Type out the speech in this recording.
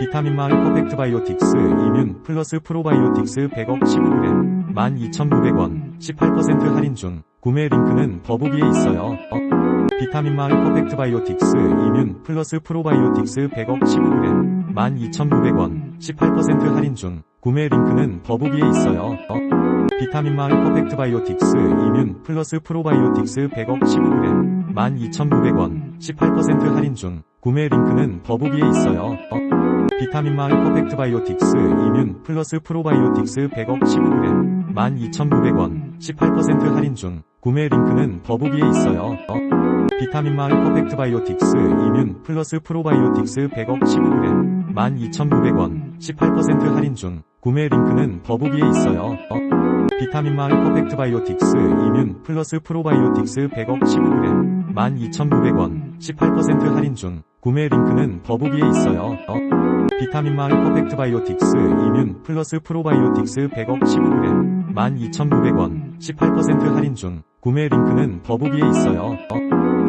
비타민 마을 퍼펙트 바이오틱스 이뮨 플러스 프로바이오틱스 100억 15g 12,900원 18% 할인 중 구매 링크는 더보기에 있어요. 어. 비타민 마을 퍼펙트 바이오틱스 이뮨 플러스 프로바이오틱스 100억 15g 12,900원 18% 할인 중 구매 링크는 더보기에 있어요. 어. 비타민 마을 퍼펙트 바이오틱스 이뮨 플러스 프로바이오틱스 100억 15g 12,900원 18% 할인 중 구매 링크는 더보기에 있어요. 어. 비타민 마을 퍼펙트 바이오틱스 이뮨 플러스 프로바이오틱스 100억 15g 12,900원 18% 할인 중 구매 링크는 더보기에 있어요. 어. 비타민 마을 퍼펙트 바이오틱스 이뮨 플러스 프로바이오틱스 100억 15g 12,900원 18% 할인 중 구매 링크는 더보기에 있어요. 어. 비타민 마을 퍼펙트 바이오틱스 이뮨 플러스 프로바이오틱스 100억 15g 12,900원 18% 할인 중 구매 링크는 더보기에 있어요. 어. 비타민 마을 퍼펙트 바이오틱스 이뮨 플러스 프로바이오틱스 100억 15g 12,900원 18% 할인 중 구매 링크는 더보기에 있어요. 어.